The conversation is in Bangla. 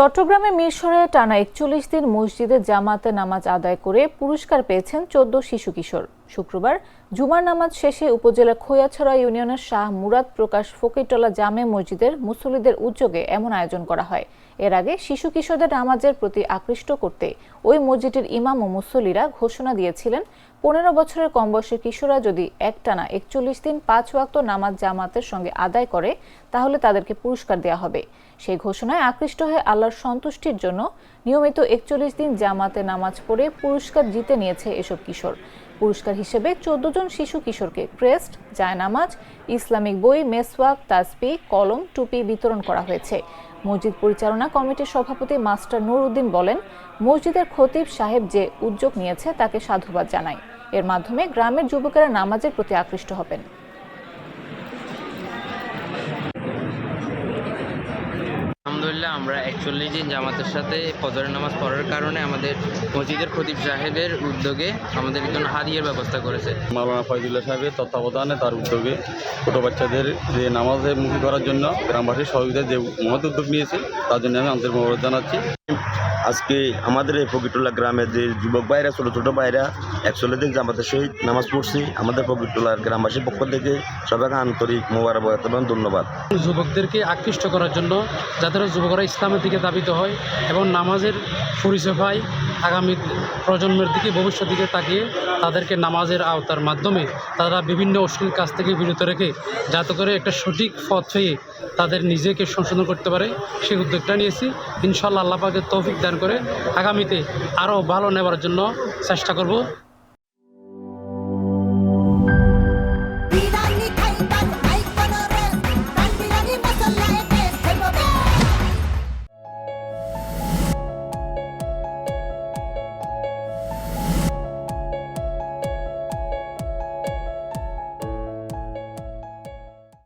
চট্টগ্রামের মিরসরে টানা একচল্লিশ দিন মসজিদে জামাতে নামাজ আদায় করে পুরস্কার পেয়েছেন চোদ্দ শিশু কিশোর। শুক্রবার জুমার নামাজ শেষে উপজেলা খোয়াছড়া ইউনিয়নের শাহ মুরাদ প্রকাশ ফকিরতলা জামে মসজিদের মুসল্লিদের উদ্যোগে এমন আয়োজন করা হয়। এর আগে শিশু কিশোরদের নামাজের প্রতি আকৃষ্ট করতে ওই মসজিদের ইমাম ও মুসল্লিরা ঘোষণা দিয়েছিলেন, পনেরো বছরের কম বয়সের কিশোররা যদি একটানা একচল্লিশ দিন পাঁচ ওয়াক্ত নামাজ জামাতের সঙ্গে আদায় করে, তাহলে তাদেরকে পুরস্কার দেওয়া হবে। সেই ঘোষণায় আকৃষ্ট হয়ে আল্লাহর সন্তুষ্টির জন্য নিয়মিত একচল্লিশ দিন জামাতে নামাজ পড়ে পুরস্কার জিতে নিয়েছে এসব কিশোর। পুরস্কার হিসেবে চোদ্দ জন শিশু কিশোরকে ক্রেস্ট, জায়নামাজ, ইসলামিক বই, মেসওয়াক তাসপি কলম, টুপি বিতরণ করা হয়েছে। মসজিদ পরিচালনা কমিটির সভাপতি মাস্টার নুর উদ্দিন বলেন, মসজিদের খতিব সাহেব যে উদ্যোগ নিয়েছে তাকে সাধুবাদ জানায় এর মাধ্যমে গ্রামের যুবকেরা নামাজের প্রতি আকৃষ্ট হবেন। আলহামদুলিল্লাহ, আমরা একচল্লিশ দিন জামাতের সাথে ফজরের নামাজ পড়ার কারণে আমাদের মসজিদের খতিব সাহেবের উদ্যোগে আমাদের জন্য হাদিয়ার ব্যবস্থা করেছে। মাওলানা ফয়জুল্লাহ সাহেবের তত্ত্বাবধানে তার উদ্যোগে ছোটো বাচ্চাদের যে নামাজে মুখী করার জন্য গ্রামবাসীর সহযোগিতায় যে মহৎ উদ্যোগ নিয়েছে, তার জন্য আমি আমাদের মোবারক জানাচ্ছি। আজকে আমাদের এই ফকিরটোলা গ্রামে যে যুবক ভাইরা, ছোটো ছোটো ভাইরা একচল্লিশ জামাতের সহিত নামাজ পড়ছি, আমাদের ফকিরটোলার গ্রামবাসীর পক্ষ থেকে সবাইকে আন্তরিক মোবারকবাদ এবং ধন্যবাদ। যুবকদেরকে আকৃষ্ট করার জন্য যাতে যুবকরা ইসলামের দিকে দাবিত হয় এবং নামাজের পরিচয় পায় আগামী প্রজন্মের দিকে, ভবিষ্যৎ দিকে তাকিয়ে তাদেরকে নামাজের আওতার মাধ্যমে তারা বিভিন্ন অশ্লীল কাজ থেকে বিরত রেখে যাতে করে একটা সঠিক পথ হয়ে তাদের নিজেকে সংশোধন করতে পারে সেই উদ্যোগটা নিয়েছি। ইনশাল্লাহ আল্লাপাকে তৌফিক দান করে আগামীতে আরও ভালো নেবার জন্য চেষ্টা করব।